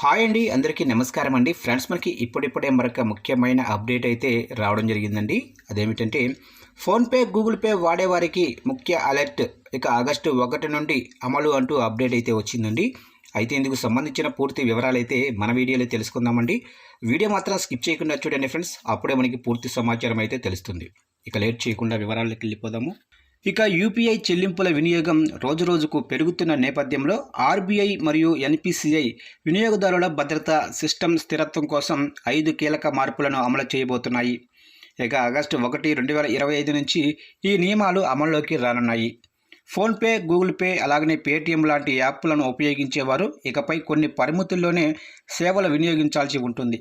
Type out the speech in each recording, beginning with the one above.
Hi అండి అందరికీ నమస్కారం అండి. ఫ్రెండ్స్ మనకి ఇప్పుడిప్పుడే మరొక ముఖ్యమైన అప్డేట్ అయితే రావడం జరిగిందండి. అదేమిటంటే ఫోన్పే గూగుల్ పే వాడేవారికి ముఖ్య అలర్ట్ ఇక ఆగస్టు ఒకటి నుండి అమలు అంటూ అప్డేట్ అయితే వచ్చిందండి. అయితే ఇందుకు సంబంధించిన పూర్తి వివరాలు అయితే మన వీడియోలో తెలుసుకుందామండి. వీడియో మాత్రం స్కిప్ చేయకుండా చూడండి ఫ్రెండ్స్. అప్పుడే మనకి పూర్తి సమాచారం అయితే తెలుస్తుంది. ఇక లేట్ చేయకుండా వివరాల్లోకి వెళ్ళిపోదాము. ఇక యూపీఐ చెల్లింపుల వినియోగం రోజురోజుకు పెరుగుతున్న నేపథ్యంలో ఆర్బీఐ మరియు ఎన్పిసిఐ వినియోగదారుల భద్రత సిస్టమ్ స్థిరత్వం కోసం ఐదు కీలక మార్పులను అమలు చేయబోతున్నాయి. ఇక ఆగస్టు ఒకటి రెండు వేల ఇరవై ఐదు నుంచి ఈ నియమాలు అమల్లోకి రానున్నాయి. ఫోన్పే గూగుల్ పే అలాగనే పేటీఎం లాంటి యాప్లను ఉపయోగించేవారు ఇకపై కొన్ని పరిమితుల్లోనే సేవలు వినియోగించాల్సి ఉంటుంది.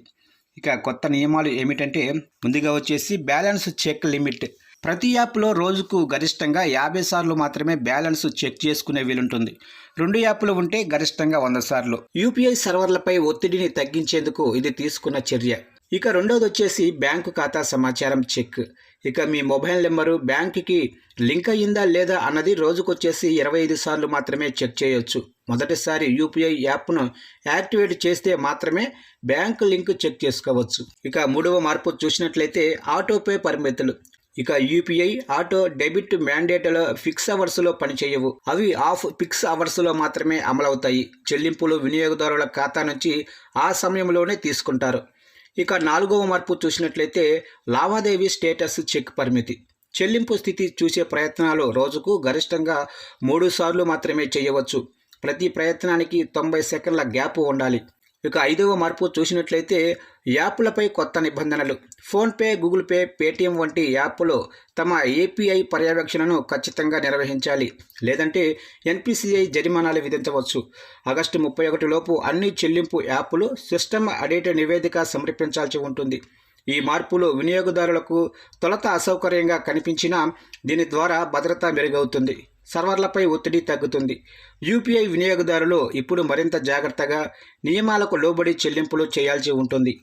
ఇక కొత్త నియమాలు ఏమిటంటే ముందుగా వచ్చేసి బ్యాలెన్స్ చెక్ లిమిట్ ప్రతి యాప్లో రోజుకు గరిష్టంగా యాభై సార్లు మాత్రమే బ్యాలెన్స్ చెక్ చేసుకునే వీలుంటుంది. రెండు యాప్లు ఉంటే గరిష్టంగా వంద సార్లు. యూపీఐ సర్వర్లపై ఒత్తిడిని తగ్గించేందుకు ఇది తీసుకున్న చర్య. ఇక రెండోది వచ్చేసి బ్యాంకు ఖాతా సమాచారం చెక్. ఇక మీ మొబైల్ నెంబరు బ్యాంకుకి లింక్ అయ్యిందా లేదా అన్నది రోజుకొచ్చేసి ఇరవై ఐదు సార్లు మాత్రమే చెక్ చేయొచ్చు. మొదటిసారి యూపీఐ యాప్ను యాక్టివేట్ చేస్తే మాత్రమే బ్యాంకు లింక్ చెక్ చేసుకోవచ్చు. ఇక మూడవ మార్పు చూసినట్లయితే ఆటోపే పరిమితులు. ఇక యూపీఐ ఆటో డెబిట్ మ్యాండేట్ల ఫిక్స్ అవర్స్లో పనిచేయవు. అవి ఆఫ్ ఫిక్స్ అవర్స్లో మాత్రమే అమలవుతాయి. చెల్లింపులు వినియోగదారుల ఖాతా నుంచి ఆ సమయంలోనే తీసుకుంటారు. ఇక నాలుగవ మార్పు చూసినట్లయితే లావాదేవీ స్టేటస్ చెక్ పరిమితి. చెల్లింపు స్థితి చూసే ప్రయత్నాలు రోజుకు గరిష్టంగా మూడు సార్లు మాత్రమే చేయవచ్చు. ప్రతి ప్రయత్నానికి తొంభై సెకండ్ల గ్యాప్ ఉండాలి. ఇక ఐదవ మార్పు చూసినట్లయితే యాప్లపై కొత్త నిబంధనలు. ఫోన్పే గూగుల్ పే పేటీఎం వంటి యాప్లు తమ ఏపీఐ పర్యవేక్షణను ఖచ్చితంగా నిర్వహించాలి. లేదంటే ఎన్పిసిఐ జరిమానాలు విధించవచ్చు. ఆగస్టు ముప్పై ఒకటి లోపు అన్ని చెల్లింపు యాప్లు సిస్టమ్ అడిట్ నివేదిక సమర్పించాల్సి ఉంటుంది. ఈ మార్పులు వినియోగదారులకు తొలత అసౌకర్యంగా కనిపించినా దీని ద్వారా భద్రత మెరుగవుతుంది. సర్వర్లపై ఒత్తిడి తగ్గుతుంది. యూపీఐ వినియోగదారులు ఇప్పుడు మరింత జాగ్రత్తగా నియమాలకు లోబడి చెల్లింపులు చేయాల్సి ఉంటుంది.